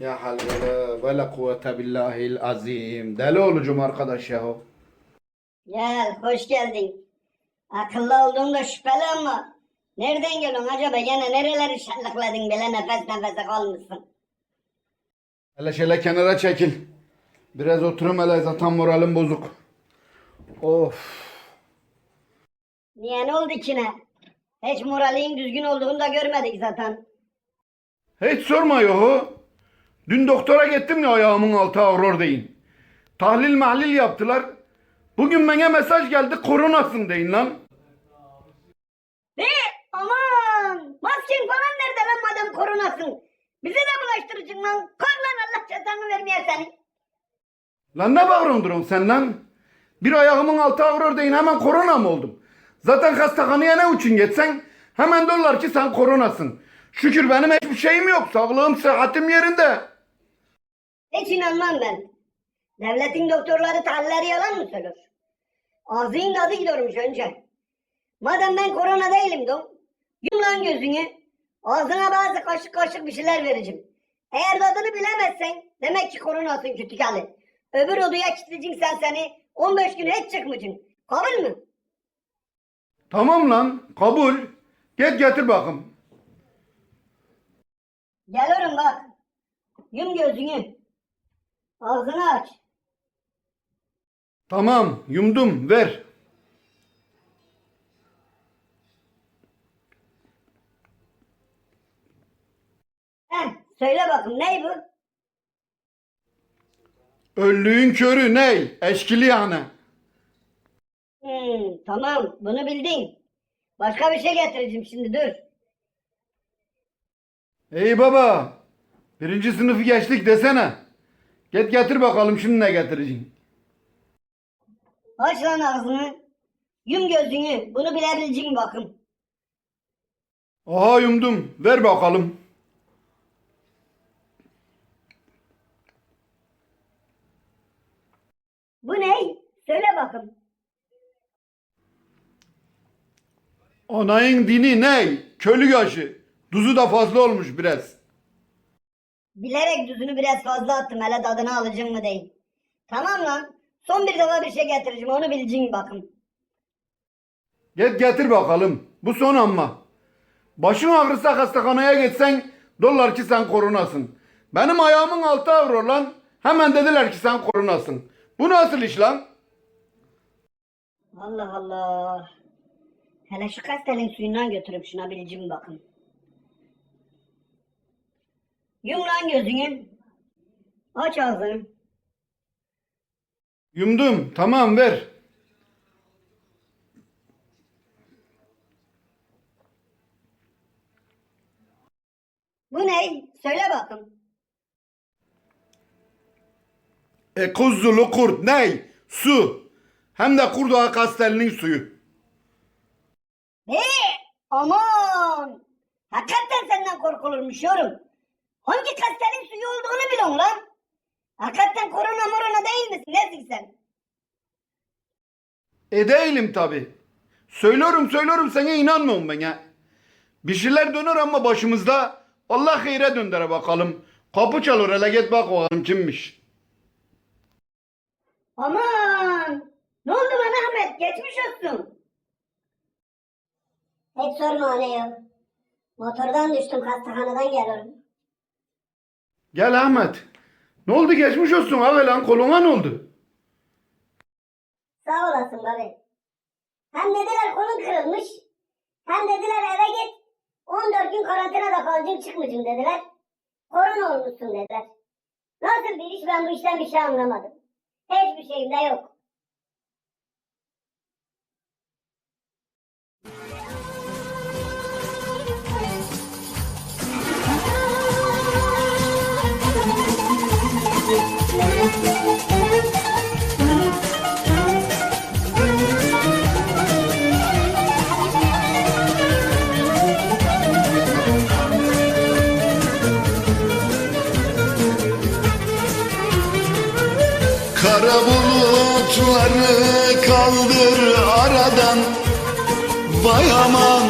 Ya halvele ve la kuvvete billahil azim. Deli olacağım arkadaş yahu. Gel, hoş geldin. Akıllı olduğunda şüpheli ama nereden geliyorsun acaba? Gene nereleri şarlıkladın böyle nefes nefese kalmışsın. Hele şöyle kenara çekil. Biraz oturum hele zaten moralim bozuk. Of. Niye ne oldu ki ne? Hiç moralin düzgün olduğunu da görmedik zaten. Hiç sorma yahu. Dün doktora gittim ya ayağımın altı ağrıyor deyin. Tahlil mahlil yaptılar. Bugün bana mesaj geldi koronasın deyin lan. Ve aman masken falan nerede lan madem koronasın? Bize de bulaştırıcın lan. Kor lan Allah cezanı vermeye seni. Lan ne durum sen lan? Bir ayağımın altı ağrıyor deyin hemen korona mı oldum? Zaten hastahaneye ne için geçsen hemen diyorlar ki sen koronasın. Şükür benim hiçbir şeyim yok. Sağlığım, sıhhatim yerinde. Hiç inanmam ben. Devletin doktorları tahlilleri yalan mı söylüyor? Ağzının tadı gidiyormuş önce. Madem ben korona değilim dom. Yum lan gözünü. Ağzına bazı kaşık kaşık bir şeyler vereceğim. Eğer tadını bilemezsen demek ki koronasın geldi. Öbür odaya kilitleyeceksin sen seni. 15 gün hiç çıkmayacaksın. Kabul mü? Tamam lan kabul. Git getir bakım. Geliyorum bak. Yum gözünü. Ağzını aç. Tamam yumdum ver. Heh, söyle bakın ney bu? Öllüğün körü ney? Eşkili yani. Hmm, tamam bunu bildin. Başka bir şey getireceğim şimdi dur. Ey baba. Birinci sınıfı geçtik desene. Git getir bakalım şimdi ne getireceksin. Aç lan ağzını. Yum gözünü. Bunu bilebileceğim bakın. Aha yumdum. Ver bakalım. Bu ne? Söyle bakın. Anayın dini ney? Kölü yaşı. Tuzu da fazla olmuş biraz. Bilerek düzünü biraz fazla attım. Hele tadını alacağım mı değil. Tamam lan. Son bir defa bir şey getireceğim. Onu bileceğim bakın. Git getir bakalım. Bu son amma. Başın ağrısa hastahaneye gitsen dolar ki sen koronasın. Benim ayağımın altı ağrıyor lan. Hemen dediler ki sen koronasın. Bu nasıl iş lan? Allah Allah. Hele şu kastelin suyundan götürüp şuna bileceğim bakın. Yum lan gözünü. Aç ağzını. Yumdum. Tamam ver. Bu ne? Söyle bakın. E kuzzulu kurt ney? Su. Hem de Kurdoğa kastelinin suyu. He, aman! Hakikaten senden korkulurmuş yorum. Hangi kastelin suyu olduğunu biliyorsun lan. Hakikaten korona morona değil misin? Nesin sen? E değilim tabi. Söylüyorum söylüyorum sana inanmıyorum ben ya. Bir şeyler döner ama başımızda. Allah hayre döndere bakalım. Kapı çalır hele git bak bakalım kimmiş. Aman! Ne oldu bana Ahmet? Geçmiş olsun. Hiç sorma anne ya. Motordan düştüm hastahaneden geliyorum. Gel Ahmet. Ne oldu geçmiş olsun abi lan koluna ne oldu? Sağ olasın babi. Hem dediler kolun kırılmış. Hem dediler eve git. 14 gün karantinada kalacaksın çıkmayacaksın dediler. Korona olmuşsun dediler. Nasıl bir iş ben bu işten bir şey anlamadım. Hiçbir şeyim de yok. Kara bulutları kaldır aradan. Vay aman